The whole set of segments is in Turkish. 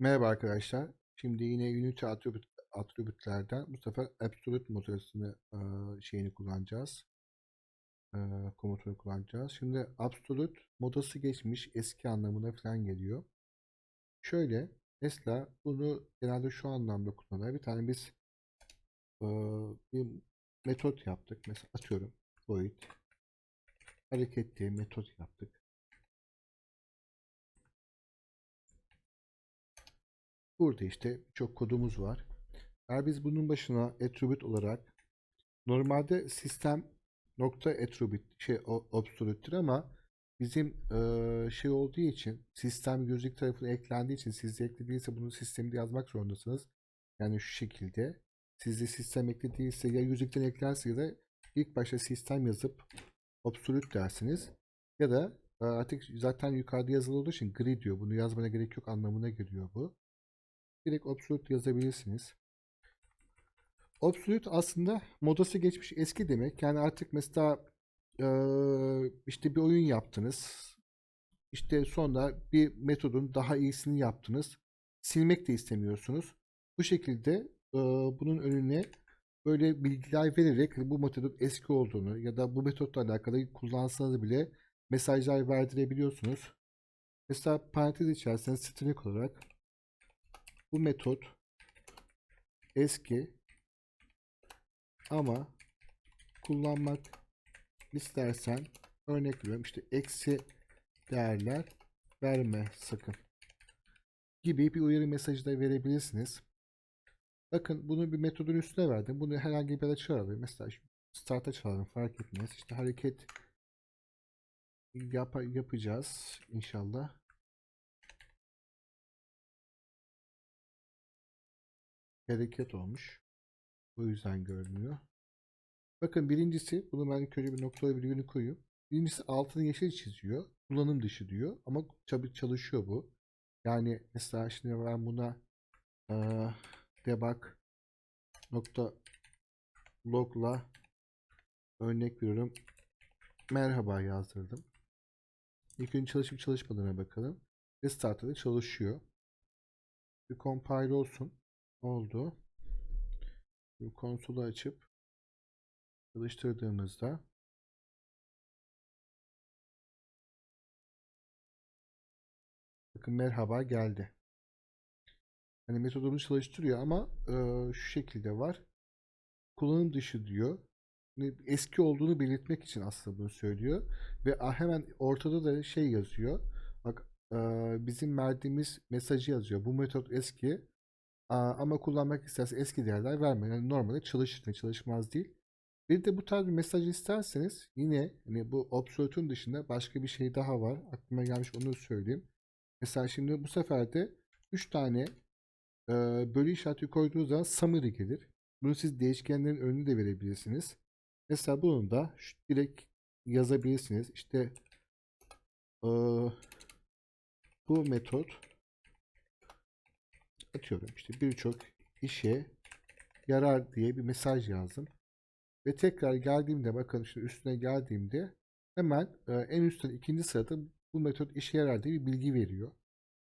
Merhaba arkadaşlar. Şimdi yine Unity attribute, attribütlerden bu sefer absolute modülünü e, şeyini kullanacağız. E, komutunu kullanacağız. Şimdi absolute modası geçmiş eski anlamına falan geliyor. Şöyle mesela bunu genelde şu anlamda kullanır. Bir tane biz e, bir metot yaptık. Mesela atıyorum void hareket diye metot yaptık. Burada işte çok kodumuz var. Eğer biz bunun başına attribute olarak normalde sistem nokta attribute şey o- absolute'tir ama bizim eee, şey olduğu için sistem gözlük tarafına eklendiği için sizde eklediyse bunu sistemde yazmak zorundasınız. Yani şu şekilde. Sizde sistem eklediyse ya yüzükten eklerse ya da ilk başta sistem yazıp absolute dersiniz. Ya da e, artık zaten yukarıda yazılı olduğu için grid diyor. Bunu yazmana gerek yok anlamına geliyor bu direkt absolute yazabilirsiniz. Absolute aslında modası geçmiş eski demek. Yani artık mesela eee, işte bir oyun yaptınız. İşte sonra bir metodun daha iyisini yaptınız. Silmek de istemiyorsunuz. Bu şekilde eee, bunun önüne böyle bilgiler vererek bu metodun eski olduğunu ya da bu metotla alakalı kullansanız bile mesajlar verdirebiliyorsunuz. Mesela parantez içerisinde string olarak bu metot eski ama kullanmak istersen örnek veriyorum işte eksi değerler verme sakın gibi bir uyarı mesajı da verebilirsiniz. Bakın bunu bir metodun üstüne verdim. Bunu herhangi bir yere çağıralım. Mesela start'a çağıralım fark etmez. İşte hareket yap yapacağız inşallah. Hareket olmuş. O yüzden görünüyor. Bakın birincisi, bunu ben önce bir noktalı virgülünü koyayım. Birincisi altını yeşil çiziyor. Kullanım dışı diyor. Ama tabii çalışıyor bu. Yani mesela şimdi ben buna eee debug nokta logla örnek veriyorum. Merhaba yazdırdım. İlk önce çalışıp çalışmadığına bakalım. Restart'ta da çalışıyor. Bir compile olsun oldu. Bu konsolu açıp çalıştırdığımızda bakın merhaba geldi. Hani metodunu çalıştırıyor ama e, şu şekilde var. Kullanım dışı diyor. Hani eski olduğunu belirtmek için aslında bunu söylüyor. Ve hemen ortada da şey yazıyor. Bak e, bizim verdiğimiz mesajı yazıyor. Bu metot eski. Ama kullanmak isterse eski değerler verme. Yani normalde çalışır, çalışmaz değil. Bir de bu tarz bir mesaj isterseniz yine hani bu absolute'un dışında başka bir şey daha var. Aklıma gelmiş onu söyleyeyim. Mesela şimdi bu sefer de 3 tane e, bölü işareti koyduğunuz zaman summary gelir. Bunu siz değişkenlerin önünü de verebilirsiniz. Mesela bunu da şu, direkt yazabilirsiniz. İşte e, bu metot atıyorum işte birçok işe yarar diye bir mesaj yazdım. Ve tekrar geldiğimde bakın işte üstüne geldiğimde hemen e, en üstten ikinci sırada bu metot işe yarar diye bir bilgi veriyor.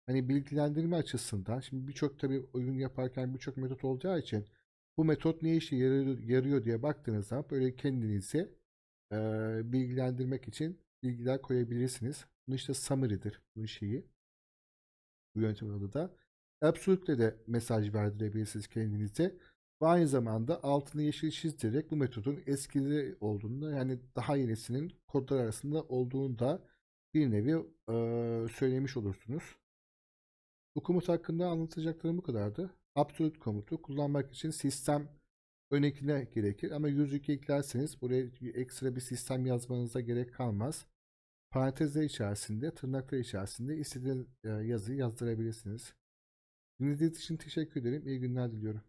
Hani bilgilendirme açısından şimdi birçok tabii oyun yaparken birçok metot olacağı için bu metot ne işe yarıyor, yarıyor diye baktığınız zaman böyle kendinizi e, bilgilendirmek için bilgiler koyabilirsiniz. Bunun işte summary'dir bu şeyi. Bu yöntemin adı da. Absolute'le de mesaj verdirebilirsiniz kendinize. Ve aynı zamanda altını yeşil çizdirerek bu metodun eskili olduğunu yani daha yenisinin kodlar arasında olduğunu da bir nevi e, söylemiş olursunuz. Bu komut hakkında anlatacaklarım bu kadardı. Absolute komutu kullanmak için sistem önekine gerekir ama yüzük eklerseniz buraya ekstra bir sistem yazmanıza gerek kalmaz. Parantezler içerisinde, tırnaklar içerisinde istediğiniz yazıyı yazdırabilirsiniz. Dinlediğiniz için teşekkür ederim. İyi günler diliyorum.